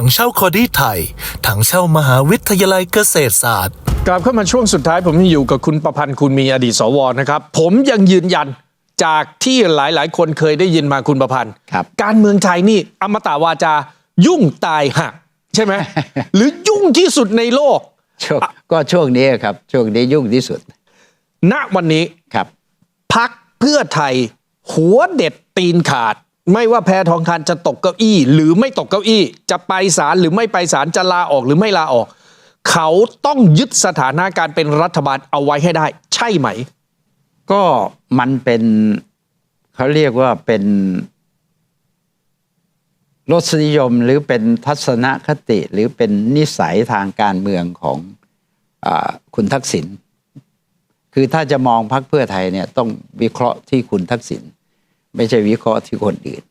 ถังเช่าคอดีไทย ถังเช่ามหาวิทยาลัยเกษตรศาสตร์ กลับเข้ามาช่วงสุดท้ายผมยังอยู่กับคุณประพันธ์คุณมีอดีตสวนะครับ ผมยังยืนยันจากที่หลายๆ คนเคยได้ยินมาคุณประพันธ์ ครับ การเมืองไทยนี่อมตะวาจา ยุ่งตายหักใช่ไหม หรือยุ่งที่สุดในโลก ช่วงก็ช่วงนี้ครับ ช่วงนี้ยุ่งที่สุดณวันนี้ครับ พักเพื่อไทย หัวเด็ดตีนขาด ไม่ว่าแพทองทานจะตกเก้าอี้ หรือไม่ตกเก้าอี้ จะไปศาลหรือไม่ไปศาลจะลาออกหรือไม่ลาออก เขาต้องยึดสถานะการเป็นรัฐบาลเอาไว้ให้ได้ ใช่ไหม ก็มันเป็นเขาเรียกว่าเป็นรสนิยมหรือเป็นทัศนคติหรือเป็นนิสัยทางการเมืองของอคุณทักษิณคือถ้าจะมองพรรคเพื่อไทยเนี่ยต้องวิเคราะห์ที่คุณทักษิณ ไม่ใช่วิเคราะห์ที่คนอื่น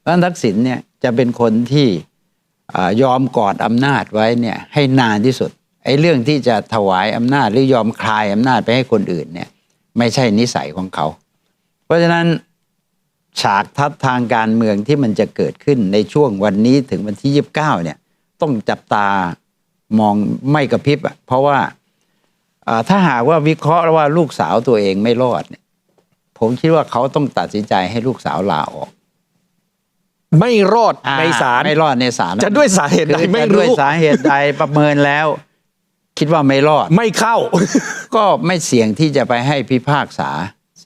เพราะทักษิณเนี่ยจะเป็นคนที่ยอมกอดอำนาจไว้เนี่ยให้นานที่สุดไอ้เรื่องที่จะถวายอำนาจหรือยอมคลายอำนาจไปให้คนอื่นเนี่ยไม่ใช่นิสัยของเขา เพราะฉะนั้นฉากทัศทางการเมืองที่มันจะเกิดขึ้นในช่วงวันนี้ถึงวันที่ 29เนี่ยต้องจับตามองไม่กระพริบอะเพราะว่าถ้าหากว่าวิเคราะห์ว่าลูกสาวตัวเองไม่รอดเผมคิดว่าเขาต้องตัดสินใจให้ลูกสาวลาออก ไม่รอดในศาลไม่รอดในศาลจะด้วยสาเหตุใดคือไม่จะรู้ด้วยสาเหตุใดประเมินแล้ว คิดว่าไม่รอด ไม่เข้า ก็ไม่เสี่ยงที่จะไปให้พิพากษา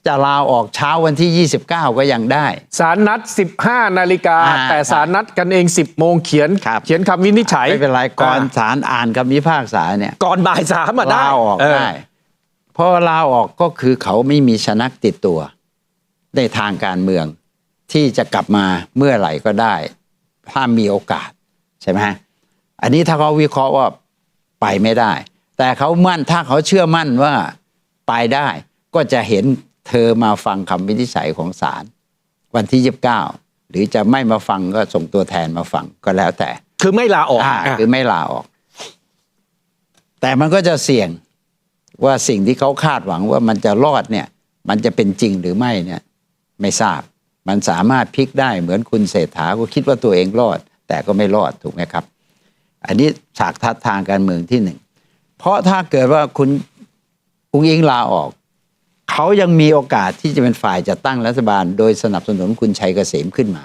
จะลาออกเช้าวันที่ 29 ก็ยังได้ศาลนัด 15 นาฬิกาอ่าแต่ศาลนัดกันเอง 10 โมงเขียนครับเขียนคำวินิจฉัยไม่เป็นไรก่อนอ่าศาลอ่านคำพิพากษาเนี่ย ก่อนบ่ายสามมาได้ลาออกเได้เพราะลาออกก็คือเขาไม่มีชนักติดตัว ในทางการเมือง ที่จะกลับมาเมื่อไหร่ก็ได้ ถ้ามีโอกาสใช่ไหมฮะอันนี้ถ้าเขาวิเคราะห์ว่าไปไม่ได้ แต่เขามั่นถ้าเขาเชื่อมั่นว่าไปได้ ก็จะเห็นเธอมาฟังคำวินิจฉัยของศาลวันที่29หรือจะไม่มาฟังก็ส่งตัวแทนมาฟังก็แล้วแต่ คือไม่ลาออกอ่าอะคือไม่ลาออก แต่มันก็จะเสี่ยง ว่าสิ่งที่เขาคาดหวังว่ามันจะรอดเนี่ยมันจะเป็นจริงหรือไม่เนี่ยไม่ทราบ มันสามารถพลิกได้เหมือนคุณเศรษฐาก็คิดว่าตัวเองรอด แต่ก็ไม่รอดถูกไหมครับ อันนี้ฉากทัศทางการเมืองที่หนึ่งเพราะถ้าเกิดว่าคุณอุ้งอิงลาออก เขายังมีโอกาสที่จะเป็นฝ่ายจัดตั้งรัฐบาล โดยสนับสนุนคุณชัยเกษมขึ้นมา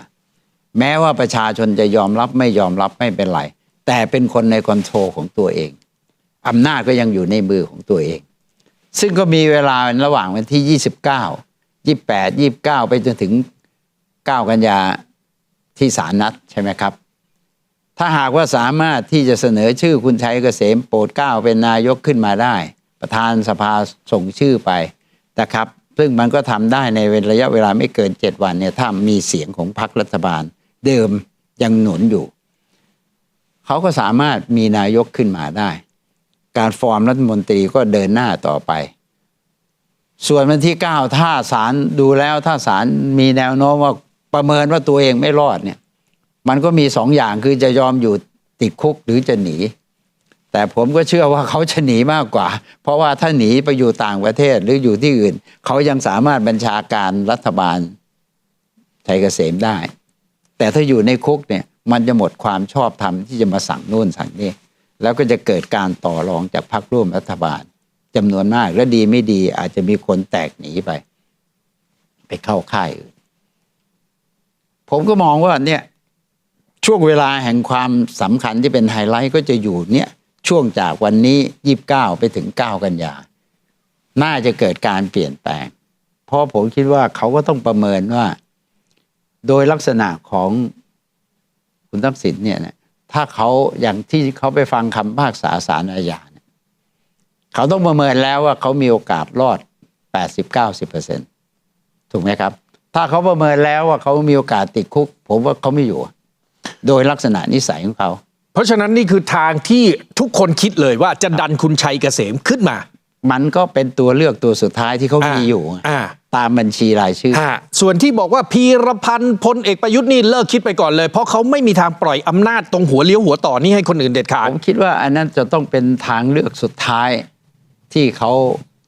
แม้ว่าประชาชนจะยอมรับไม่ยอมรับไม่เป็นไรแต่เป็นคนในคอนโทรลของตัวเอง อำนาจก็ยังอยู่ในมือของตัวเอง ซึ่งก็มีเวลาระหว่างวันที่ 29 28 29 ไปจนถึง 9 กันยาที่ศาลนัดใช่ไหมครับ ถ้าหากว่าสามารถที่จะเสนอชื่อคุณชัยเกษมโปรดเก้าเป็นนายกขึ้นมาได้ ประธานสภาส่งชื่อไปนะครับ ซึ่งมันก็ทำได้ในระยะเวลาไม่เกิน 7 วันเนี่ยถ้ามีเสียงของพรรครัฐบาล เดิมยังหนุนอยู่ เขาก็สามารถมีนายกขึ้นมาได้ การฟอร์มรัฐมนตรีก็เดินหน้าต่อไป ส่วนวันที่ 9 ถ้าศาลดูแล้วถ้าศาลมีแนวโน้มว่าประเมินว่าตัวเองไม่รอดเนี่ย มันก็มีสองอย่างคือจะยอมอยู่ติดคุกหรือจะหนี แต่ผมก็เชื่อว่าเขาจะหนีมากกว่า เพราะว่าถ้าหนีไปอยู่ต่างประเทศหรืออยู่ที่อื่น เขายังสามารถบัญชาการรัฐบาลชัยเกษมได้ แต่ถ้าอยู่ในคุกเนี่ย มันจะหมดความชอบธรรมที่จะมาสั่งโน่นสั่งนี่ แล้วก็จะเกิดการต่อรองจากพรรคร่วมรัฐบาลจำนวนมากและดีไม่ดีอาจจะมีคนแตกหนีไป ไปเข้าค่ายอื่นผมก็มองว่าเนี่ยช่วงเวลาแห่งความสำคัญที่เป็นไฮไลท์ก็จะอยู่เนี่ยช่วงจากวันนี้ยี่บเก้าไปถึงเก้ากันยา น่าจะเกิดการเปลี่ยนแปลง เพราะผมคิดว่าเขาก็ต้องประเมินว่า โดยลักษณะของคุณทักษิณเนี่ยนะ ถ้าเขาอย่างที่เขาไปฟังคำพิพากษาสารอาญาเนี่ยเขาต้องประเมินแล้วว่าเขามีโอกาสรอด 80-90%ถูกไหมครับ ถ้าเขาประเมินแล้วว่าเขามีโอกาสติดคุก ผมว่าเขาไม่อยู่ โดยลักษณะนิสัยของเขา เพราะฉะนั้นนี่คือทางที่ทุกคนคิดเลยว่าจะดันคุณชัยเกษมขึ้นมา มันก็เป็นตัวเลือกตัวสุดท้ายที่เขาอ่ามีมีอยู่อ่า ตามบัญชีรายชื่ออ่าส่วนที่บอกว่าพีรพันธ์พลเอกประยุทธ์นี่เลิกคิดไปก่อนเลย เพราะเขาไม่มีทางปล่อยอำนาจตรงหัวเลี้ยวหัวต่อนี่ให้คนอื่นเด็ดขาดผมคิดว่าอันนั้นจะต้องเป็นทางเลือกสุดท้าย ที่เขา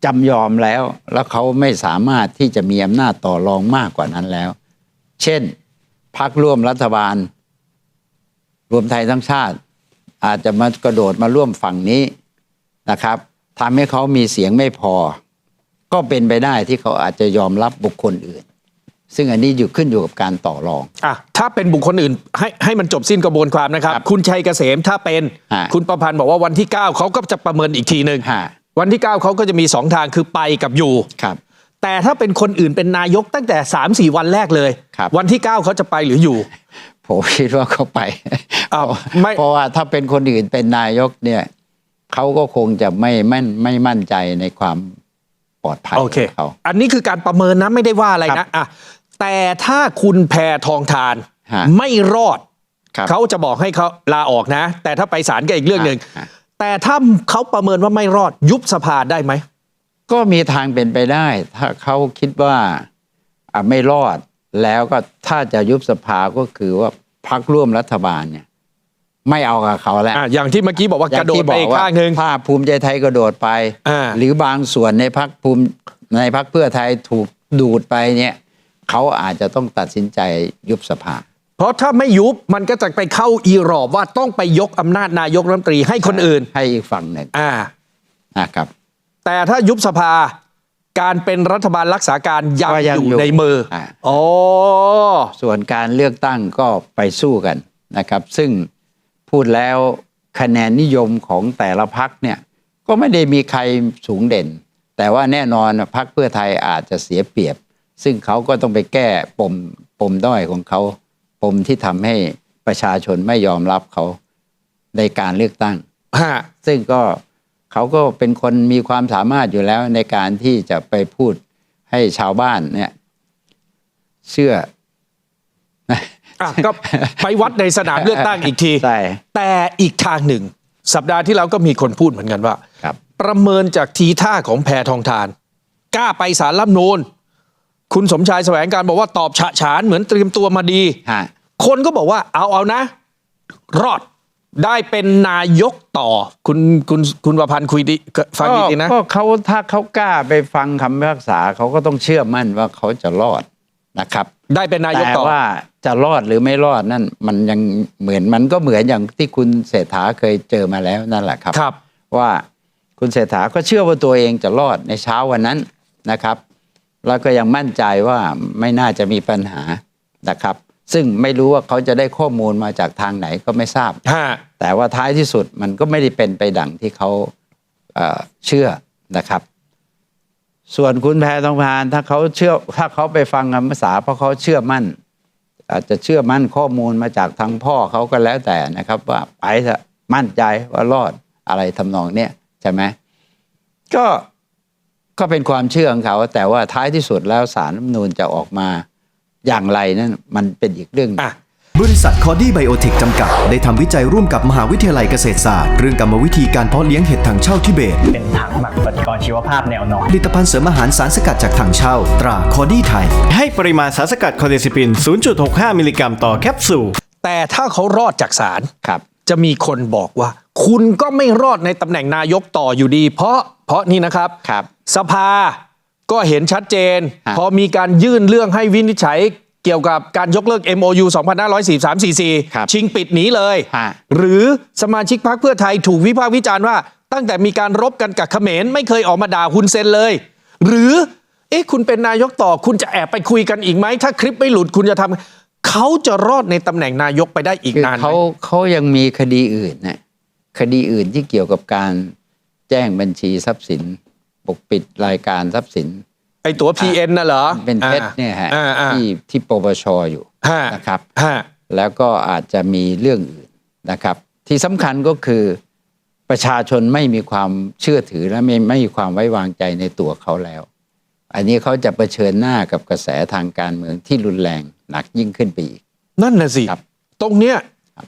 จำยอมแล้ว แล้วเขาไม่สามารถที่จะมีอำนาจต่อรองมากกว่านั้นแล้ว เช่นพักร่วมรัฐบาล รวมไทยทั้งชาติ อาจจะมากระโดดมาร่วมฝั่งนี้นะครับทำให้เขามีเสียงไม่พอ ก็เป็นไปได้ที่เขาอาจจะยอมรับบุคคลอื่น ซึ่งอันนี้อยู่ขึ้นอยู่กับการต่อรอง อะถ้าเป็นบุคคลอื่นให้ให้มันจบสิ้นกระบวนความนะครับ ครับคุณชัยเกษมถ้าเป็น ฮะ คุณประพันธ์บอกว่าวันที่ 9 เขาก็จะประเมินอีกทีหนึ่งฮะวันที่ 9 เขาก็จะมี 2 ทางคือไปกับอยู่ ครับ แต่ถ้าเป็นคนอื่นเป็นนายกตั้งแต่ 3 4 วันแรกเลย ครับ วันที่ 9 เขาจะไปหรืออยู่ ผมคิดว่าเขาไปอ้าวไม่ เพราะว่าถ้าเป็นคนอื่นเป็นนายกเนี่ยเขาก็คงจะไม่มั่นไม่มั่นใจในความ ปลอดภัยโอเคของเขาอันนี้คือการประเมินนะไม่ได้ว่าอะไรครันะบอะแต่ถ้าคุณแพทองทานฮะไม่รอดครับเขาจะบอกให้เขาลาออกนะ แต่ถ้าไปศาลก็อีกเรื่องหนึ่งฮะแต่ถ้าเขาประเมินว่าไม่รอดยุบสภาได้ไหมก็มีทางเป็นไปได้ ถ้าเขาคิดว่าอะไม่รอดแล้วก็ถ้าจะยุบสภาก็คือว่าพักร่วมรัฐบาลเนี่ย ไม่เอากับเขาแล้วอะอย่างที่เมื่อกี้บอกว่ากระโดดไปอีกข้างหนึ่งถ้าภูมิใจไทยกระโดดไป อ่า หรือบางส่วนในพักภูมิในพักเพื่อไทยถูกดูดไปเนี่ยเขาอาจจะต้องตัดสินใจยุบสภา เพราะถ้าไม่ยุบมันก็จะไปเข้าอีรอบว่าต้องไปยกอำนาจนายกรัฐมนตรีให้คนอื่น ให้อีกฝั่งหนึ่งอ่า นะครับ แต่ถ้ายุบสภาการเป็นรัฐบาลรักษาการยังก็ยังอยู่อยู่ในมืออ่าอ๋อ ส่วนการเลือกตั้งก็ไปสู้กันนะครับ ซึ่ง พูดแล้วคะแนนนิยมของแต่ละพักเนี่ยก็ไม่ได้มีใครสูงเด่น แต่ว่าแน่นอนพักเพื่อไทยอาจจะเสียเปรียบ ซึ่งเขาก็ต้องไปแก้ปมปมด้อยของเขา ปมที่ทำให้ประชาชนไม่ยอมรับเขาในการเลือกตั้งฮะซึ่งก็เขาก็เป็นคนมีความสามารถอยู่แล้วในการที่จะไปพูดให้ชาวบ้านเนี่ย เชื่อ อะก็ไปวัดในสนามเลือกตั้งอีกที ใช่ แต่อีกทางหนึ่ง สัปดาห์ที่แล้วก็มีคนพูดเหมือนกันว่า ครับ ประเมินจากทีท่าของแพทองทาน กล้าไปสารรัฐธรรมนูนคุณสมชายแสวงการบอกว่าตอบฉะฉานเหมือนเตรียมตัวมาดี ฮะ คนก็บอกว่าเอาเอานะ รอดได้เป็นนายกต่อ คุณคุณคุณประพันธ์คุยดีฟังดีๆนะ ก็เขาถ้าเขากล้าไปฟังคำพิพากษาเขาก็ต้องเชื่อมั่นว่าเขาจะรอด นะครับ ได้เป็นนายกแต่ต่อว่าจะรอดหรือไม่รอดนั่นมันยังเหมือนมันก็เหมือนอย่างที่คุณเศรษฐาเคยเจอมาแล้วนั่นแหละครับครับ ว่าคุณเศรษฐาก็เชื่อว่าตัวเองจะรอดในเช้าวันนั้นนะครับ แล้วก็ยังมั่นใจว่าไม่น่าจะมีปัญหานะครับ ซึ่งไม่รู้ว่าเขาจะได้ข้อมูลมาจากทางไหนก็ไม่ทราบฮะแต่ว่าท้ายที่สุดมันก็ไม่ได้เป็นไปดังที่เขาเอ่อเชื่อนะครับ ส่วนคุณแพทองทานถ้าเขาเชื่อถ้าเขาไปฟังคำภาษาเพราะเขาเชื่อมั่น อาจจะเชื่อมั่นข้อมูลมาจากทางพ่อเขาก็แล้วแต่นะครับ ว่าไปเถอะมั่นใจว่ารอดอะไรทำนองเนี้ยใช่ไหมก็ก็เป็นความเชื่อของเขา แต่ว่าท้ายที่สุดแล้วสารรัฐมนูญจะออกมาอย่างไรนั่นมันเป็นอีกเรื่องหนึ่งอะ บริษัทคอดี้ไบโอเทคจำกัด ได้ทำวิจัยร่วมกับมหาวิทยาลัยเกษตรศาสตร์ เรื่องกรรมวิธีการเพาะเลี้ยงเห็ดถังเช่าทิเบต เป็นถังหมักปฏิกรณ์ชีวภาพแนวนอน ผลิตภัณฑ์เสริมอาหารสารสกัดจากถังเช่า ตราคอดี้ไทย ให้ปริมาณสารสกัดคอเดซิปิน 0.65 มิลลิกรัมต่อแคปซูล แต่ถ้าเขารอดจากศาลครับ จะมีคนบอกว่า คุณก็ไม่รอดในตำแหน่งนายกต่ออยู่ดี เพราะเพราะนี่นะครับครับ สภาก็เห็นชัดเจน ฮะ พอมีการยื่นเรื่องให้วินิจฉัย เกี่ยวกับการยกเลิก MOU 2543-44 ชิงปิดหนีเลยฮะหรือสมาชิกพรรคเพื่อไทยถูกวิพากษ์วิจารณ์ว่า ตั้งแต่มีการรบกันกับเขมรไม่เคยออกมาด่าฮุนเซนเลย หรือเอ๊ะคุณเป็นนายกต่อคุณจะแอบไปคุยกันอีกไหม ถ้าคลิปไม่หลุดคุณจะทำเขาจะรอดในตำแหน่งนายกไปได้อีกคือนานไหมเขาเขายังมีคดีอื่นนะคดีอื่นที่เกี่ยวกับการแจ้งบัญชีทรัพย์สิน ปกปิดรายการทรัพย์สิน ไอตัว PN น่ะเหรอเป็นเท็จเนี่ยฮะอ่าอ่าที่ที่ปปชอยู่ฮะนะครับฮะแล้วก็อาจจะมีเรื่องอื่นนะครับ ที่สำคัญก็คือประชาชนไม่มีความเชื่อถือและไม่ไม่มีความไว้วางใจในตัวเขาแล้ว อันนี้เขาจะเผชิญหน้ากับกระแสทางการเมืองที่รุนแรงหนักยิ่งขึ้นไปอีก นั่นน่ะสิครับตรงเนี้ย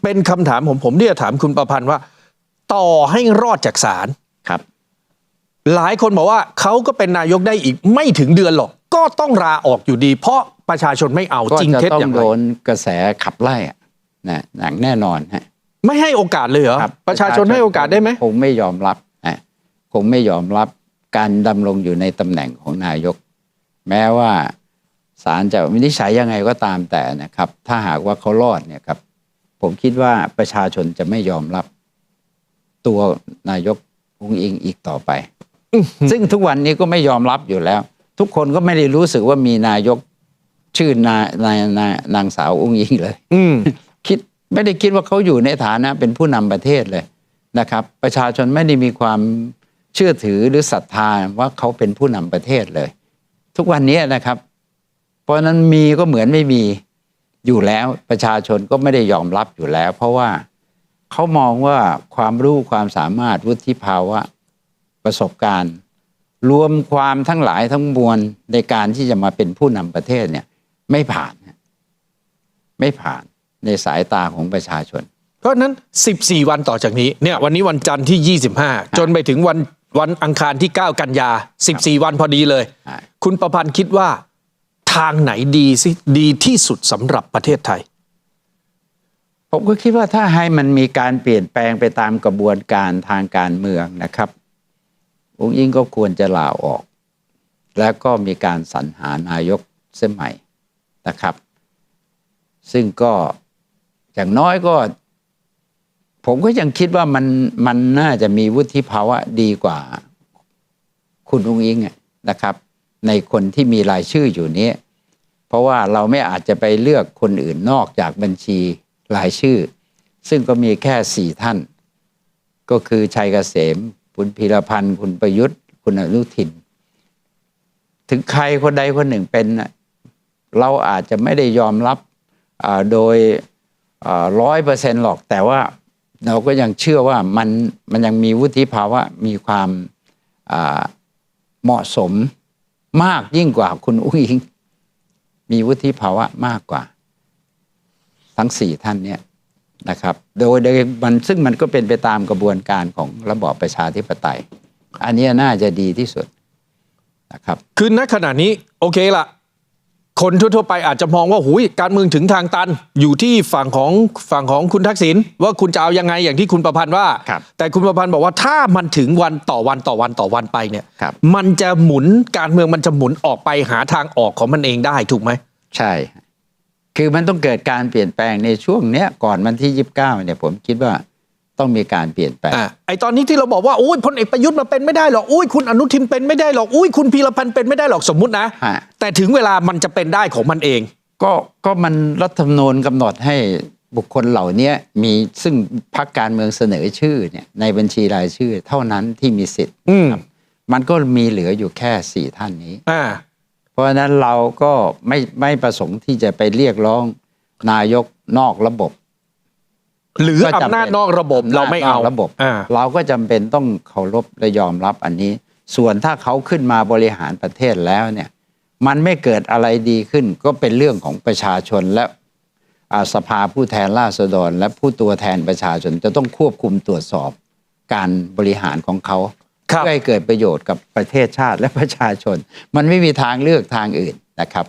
เป็นคำถามผมผมที่จะถามคุณประพันธ์ว่า ต่อให้รอดจากศาลครับ หลายคนบอกว่าเขาก็เป็นนายกได้อีกไม่ถึงเดือนหรอก ก็ต้องลาออกอยู่ดี เพราะประชาชนไม่เอาก็จริงจะเท็จต้ออย่างงไรโดนกระแสขับไล่อะนะหนักแน่นอนฮะไม่ให้โอกาสเลยเหรอครับประชาชนให้โอกาสได้ไหมคงไม่ยอมรับนะคงไม่ยอมรับการดำรงอยู่ในตำแหน่งของนายก แม้ว่าศาลจะวินิจฉัยยังไงก็ตามแต่นะครับ ถ้าหากว่าเขารอดเนี่ยครับผผมคิดว่าประชาชนจะไม่ยอมรับ ตัวนายกอุงอิงอีกต่อไป ซึ่งทุกวันนี้ก็ไม่ยอมรับอยู่แล้ว ทุกคนก็ไม่ได้รู้สึกว่ามีนายกชื่อนายนายนายนางสาวอุงอิงเลย อืมคิดไม่ได้คิดว่าเขาอยู่ในฐานะเป็นผู้นำประเทศเลยนะครับ ประชาชนไม่ได้มีความเชื่อถือหรือศรัทธาว่าเขาเป็นผู้นำประเทศเลย ทุกวันนี้นะครับ เพราะฉะนั้นมีก็เหมือนไม่มีอยู่แล้วประชาชนก็ไม่ได้ยอมรับอยู่แล้ว เพราะว่าเขามองว่าความรู้ความสามารถวุฒิภาวะ ประสบการณ์ รวมความทั้งหลายทั้งมวลในการที่จะมาเป็นผู้นำประเทศเนี่ยไม่ผ่าน ไม่ผ่านในสายตาของประชาชน เพราะฉะนั้น 14 วันต่อจากนี้เนี่ยวันนี้วันจันทร์ที่ 25 จนไปถึงวันวันอังคารที่ 9 กันยา 14 วันพอดีเลยใช่คุณประพันธ์คิดว่าทางไหนดีสิดีที่สุดสำหรับประเทศไทย ผมก็คิดว่าถ้าให้มันมีการเปลี่ยนแปลงไปตามกระบวนการทางการเมืองนะครับ องค์อิงก็ควรจะลาออก แล้วก็มีการสรรหานายกเสียใหม่นะครับ ซึ่งก็อย่างน้อยก็ ผมก็ยังคิดว่ามันมันน่าจะมีวุฒิภาวะดีกว่าคุณองค์อิงนะครับ ในคนที่มีรายชื่ออยู่นี้ เพราะว่าเราไม่อาจจะไปเลือกคนอื่นนอกจากบัญชีรายชื่อ ซึ่งก็มีแค่สี่ท่าน ก็คือชัยเกษม คุณพีรพันธ์คุณประยุทธ์ คุณอนุทิน ถึงใครคนใดคนหนึ่งเป็น เราอาจจะไม่ได้ยอมรับโดยร้อยเปอร์เซ็นต์หรอก แต่ว่าเราก็ยังเชื่อว่ามันมันยังมีวุฒิภาวะมีความเหมาะสมมากยิ่งกว่าคุณอุ้งอิง มีวุฒิภาวะมากกว่า ทั้งสี่ท่านเนี่ย นะครับโดยโดยมันซึ่งมันก็เป็นไปตามกระบวนการของระบอบประชาธิปไตย อันเนี้ยน่าจะดีที่สุดนะครับคือณขณะนี้โอเคละคนทั่วๆไปอาจจะมองว่าหุยการเมืองถึงทางตันอยู่ที่ฝั่งของฝั่งของคุณทักษิณว่าคุณจะเอายังไงอย่างที่คุณประพันธ์ว่าครับแต่คุณประพันธ์บอกว่าถ้ามันถึงวันต่อวันต่อวันต่อวันไปเนี่ยครับมันจะหมุนการเมืองมันจะหมุนออกไปหาทางออกของมันเองได้ถูกไหมใช่ คือมันต้องเกิดการเปลี่ยนแปลงในช่วงเนี้ยก่อนวันที่ยี่สิบเก้าเนี่ยผมคิดว่าต้องมีการเปลี่ยนแปลงอะไอตอนนี้ที่เราบอกว่าอุ้ยพลเอกประยุทธ์มาเป็นไม่ได้หรอกอุ้ยคุณอนุทินเป็นไม่ได้หรอกอุ้ยคุณพีรพันธ์เป็นไม่ได้หรอกสมมุตินะฮะแต่ถึงเวลามันจะเป็นได้ของมันเอง ก็ก็มันรัฐธรรมนูญกำหนดให้บุคคลเหล่านี้มีซึ่งพรรคการเมืองเสนอชื่อเนี่ยในบัญชีรายชื่อ เท่านั้นที่มีสิทธิ์อืมมันก็มีเหลืออยู่แค่สี่ท่านนี้อ่า เพราะฉะนั้นเราก็ไม่ไม่ประสงค์ที่จะไปเรียกร้องนายกนอกระบบ หรือก็จำเป็อำนาจนอกระบบำจเราไม่เอานกระบบอ่าเราก็จำเป็นต้องเคารพและยอมรับอันนี้ ส่วนถ้าเขาขึ้นมาบริหารประเทศแล้วเนี่ย มันไม่เกิดอะไรดีขึ้น ก็เป็นเรื่องของประชาชนและอ่าสภาผู้แทนราษฎร และผู้ตัวแทนประชาชนจะต้องควบคุมตรวจสอบการบริหารของเขาครับ เพื่อให้เกิดประโยชน์กับประเทศชาติและประชาชน มันไม่มีทางเลือกทางอื่นนะครับ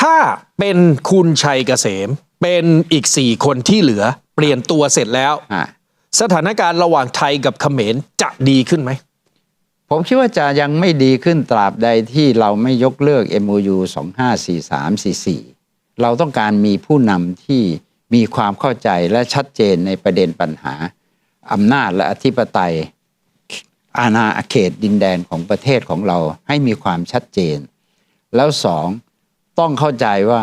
ถ้าเป็นคุณชัยเกษม เป็นอีกสี่คนที่เหลือเปลี่ยนตัวเสร็จแล้วอ่าสถานการณ์ระหว่างไทยกับเขมรจะดีขึ้นไหม ผมคิดว่าจะยังไม่ดีขึ้นตราบใดที่เราไม่ยกเลิก MOU 254344 เราต้องการมีผู้นำที่มีความเข้าใจและชัดเจนในประเด็นปัญหาอำนาจและอธิปไตย อาณาเขตดินแดนของประเทศของเราให้มีความชัดเจน แล้วสองต้องเข้าใจว่า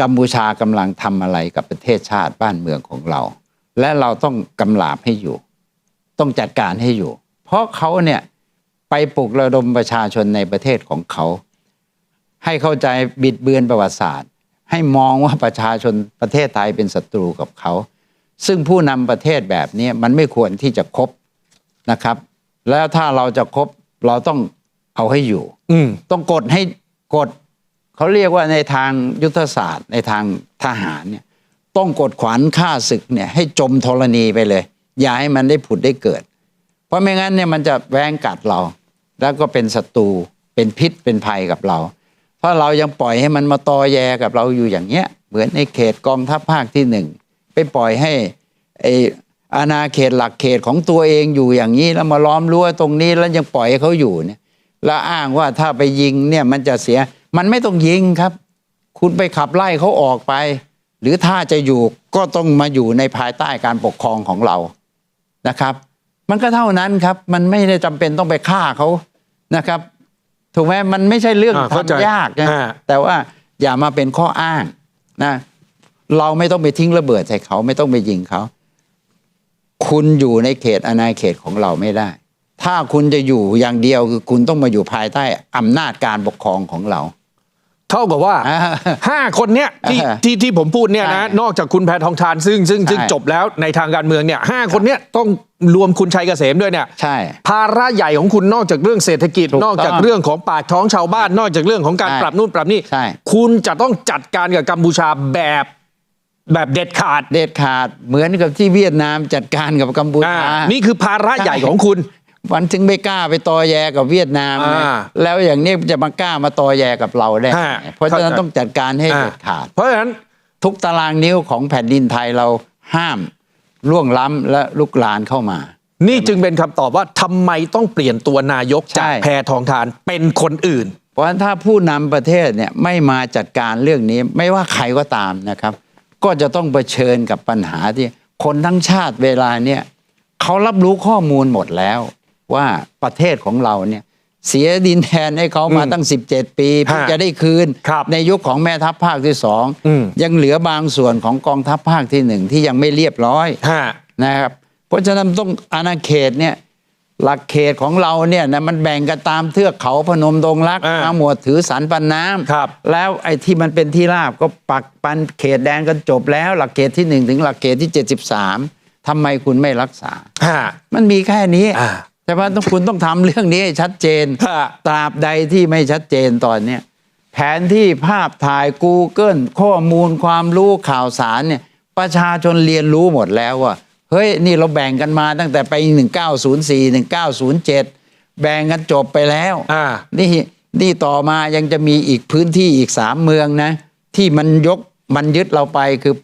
กัมพูชากำลังทำอะไรกับประเทศชาติบ้านเมืองของเรา และเราต้องกำลาบให้อยู่ ต้องจัดการให้อยู่ เพราะเขาเนี่ยไปปลุกระดมประชาชนในประเทศของเขา ให้เข้าใจบิดเบือนประวัติศาสตร์ ให้มองว่าประชาชนประเทศไทยเป็นศัตรูกับเขา ซึ่งผู้นำประเทศแบบนี้มันไม่ควรที่จะคบนะครับ แล้วถ้าเราจะคบเราต้องเอาให้อยู่ อืมต้องกดให้กดเขาเรียกว่าในทางยุทธศาสตร์ ในทางทหารเนี่ย ต้องกดขวัญฆ่าศึกเนี่ย ให้จมธรณีไปเลย อย่าให้มันได้ผุดได้เกิด เพราะไม่งั้นเนี่ยมันจะแวงกัดเรา แล้วก็เป็นศัตรูเป็นพิษเป็นภัยกับเรา เพราะเรายังปล่อยให้มันมาตอแยกับเราอยู่อย่างเงี้ย เหมือนในเขตกองทัพภาคที่หนึ่งไปปล่อยให้ไอ อาณาเขตหลักเขตของตัวเองอยู่อย่างนี้แล้วมาล้อมรั้วตรงนี้แล้วยังปล่อยให้เขาอยู่เนี่ยแล้วอ้างว่าถ้าไปยิงเนี่ยมันจะเสียมันไม่ต้องยิงครับ คุณไปขับไล่เขาออกไป หรือถ้าจะอยู่ก็ต้องมาอยู่ในภายใต้การปกครองของเรานะครับ มันก็เท่านั้นครับ มันไม่ได้จำเป็นต้องไปฆ่าเขานะครับถูกไหมมันไม่ใช่เรื่องอ่าเข้าใจทำยากนะอ่าแต่ว่าอย่ามาเป็นข้ออ้างนะเราไม่ต้องไปทิ้งระเบิดใส่เขาไม่ต้องไปยิงเขา คุณอยู่ในเขตอาณาเขตของเราไม่ได้ ถ้าคุณจะอยู่อย่างเดียวคือคุณต้องมาอยู่ภายใต้อำนาจการปกครองของเรา เท่ากับว่าอ่าห้าคนเนี้ยที่อ่าที่ที่ผมพูดเนี่ยนะใช่นอกจากคุณแพทองทานซึ่งซึ่งซึ่งใช่จบแล้วในทางการเมืองเนี่ยห้าคนเนี้ยต้องรวมคุณชัยเกษมด้วยเนี่ยใช่ ภาระใหญ่ของคุณนอกจากเรื่องเศรษฐกิจถูกต้องนอกจากเรื่องของปากท้องชาวบ้าน นอกจากเรื่องของการใช่ปรับนู่นปรับนี่ใช่คุณจะต้องจัดการกับกัมพูชาแบบ แบบเด็ดขาด เด็ดขาดเหมือนกับที่เวียดนามจัดการกับกัมพูอ่าชา นี่คือภาระใหญ่ของคุณวันถึงไม่กล้าไปตอแยกับเวียดนามไงอ่าแล้วอย่างนี้จะมากล้ามาตอแยกับเราได้ฮะไงเพราะฉะนั้นเข้าใจต้องจัดการให้เด็ดขาด เพราะฉะนั้นทุกตารางนิ้วของแผ่นดินไทยเราห้ามล่วงล้ำและลุกลานเข้ามา นี่จึงเป็นคำตอบว่าทำไมต้องเปลี่ยนตัวนายกจากใช่แพทองทานเป็นคนอื่น เพราะฉะนั้นถ้าผู้นำประเทศเนี่ยไม่มาจัดการเรื่องนี้ไม่ว่าใครก็ตามนะครับ ก็จะต้องเผชิญกับปัญหาที่คนทั้งชาติเวลาเนี่ยเขารับรู้ข้อมูลหมดแล้ว ว่าประเทศของเราเนี่ยเสียดินแดนให้เขามาตั้ง 17 ปีเพิ่งฮะจะได้คืนครับในยุคของแม่ทัพภาคที่สองอืมยังเหลือบางส่วนของกองทัพภาคที่หนึ่งที่ยังไม่เรียบร้อยฮะนะครับเพราะฉะนั้นต้องอาณาเขตเนี่ย หลักเขตของเราเนี่ยนะมันแบ่งกันตามเทือกเขาพนมดงรักอ่ามาหมวดถือสันปันน้ำครับแล้วไอ้ที่มันเป็นที่ราบก็ปักปันเขตแดนกันจบแล้ว หลักเขตที่หนึ่งถึงหลักเขตที่ 73ทำไมคุณไม่รักษา ฮะ มันมีแค่นี้ อ่า แต่ว่าต้องคุณต้องทำเรื่องนี้ให้ชัดเจน ฮะ ตราบใดที่ไม่ชัดเจนตอนเนี้ยแผนที่ภาพถ่าย Google ข้อมูลความรู้ข่าวสารเนี่ยประชาชนเรียนรู้หมดแล้วว่า เฮ้ยนี่เราแบ่งกันมาตั้งแต่ไป 1904 1907 แบ่งกันจบไปแล้วอ่านี่นี่ต่อมายังจะมีอีกพื้นที่อีกสามเมืองนะ ที่มันยกมันยึดเราไปคือ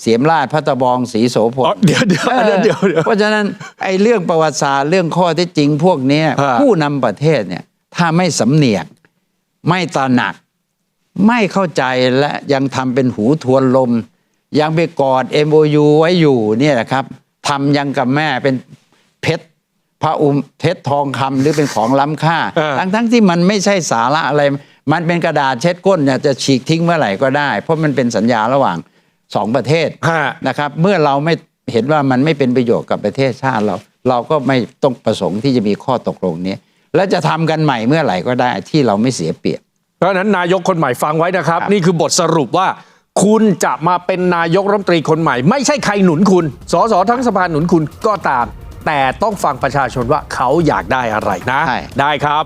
เสียมราชพัตบองศรีโสพลอ๋อเดี๋ยวเดี๋ยวเดี๋ยวเดี๋ยวเดี๋ยวเพราะฉะนั้นไอ้เรื่องประวัติศาสตร์เรื่องข้อเท็จจริงพวกเนี้ยฮะผู้นำประเทศเนี่ยถ้าไม่สำเนียก ไม่ตระหนัก ไม่เข้าใจและยังทำเป็นหูทวนลม ยังไปกอด MOU ไว้อยู่เนี่ยนะครับ ทำยังกับแม่เป็นเพชรพระอุมเพชรทองคำหรือเป็นของล้ำค่าเออทั้งทั้งที่มันไม่ใช่สาระอะไร มันเป็นกระดาษเช็ดก้นเนี่ยจะฉีกทิ้งเมื่อไหร่ก็ได้ เพราะมันเป็นสัญญาระหว่างสองประเทศฮะนะครับ เมื่อเราไม่เห็นว่ามันไม่เป็นประโยชน์กับประเทศชาติเรา เราก็ไม่ต้องประสงค์ที่จะมีข้อตกลงนี้ และจะทำกันใหม่เมื่อไหร่ก็ได้ที่เราไม่เสียเปรียบ เพราะฉะนั้นนายกคนใหม่ฟังไว้นะครับครับนี่คือบทสรุปว่า คุณจะมาเป็นนายกรัฐมนตรีคนใหม่ ไม่ใช่ใครหนุนคุณ สสทั้งสภาหนุนคุณก็ตาม แต่ต้องฟังประชาชนว่าเขาอยากได้อะไรนะ ใช่ ได้ครับ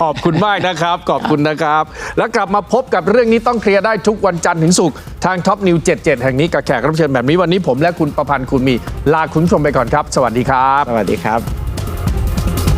ขอบคุณมากนะครับ ขอบคุณนะครับ แล้วกลับมาพบกับเรื่องนี้ต้องเคลียร์ได้ทุกวันจันทร์ถึงศุกร์ทางท็อปนิว77 แห่งนี้กับแขกรับเชิญแบบนี้วันนี้ผมและคุณประพันธ์คุณมีลาคุณผู้ชมไปก่อนครับ สวัสดีครับ สวัสดีครับ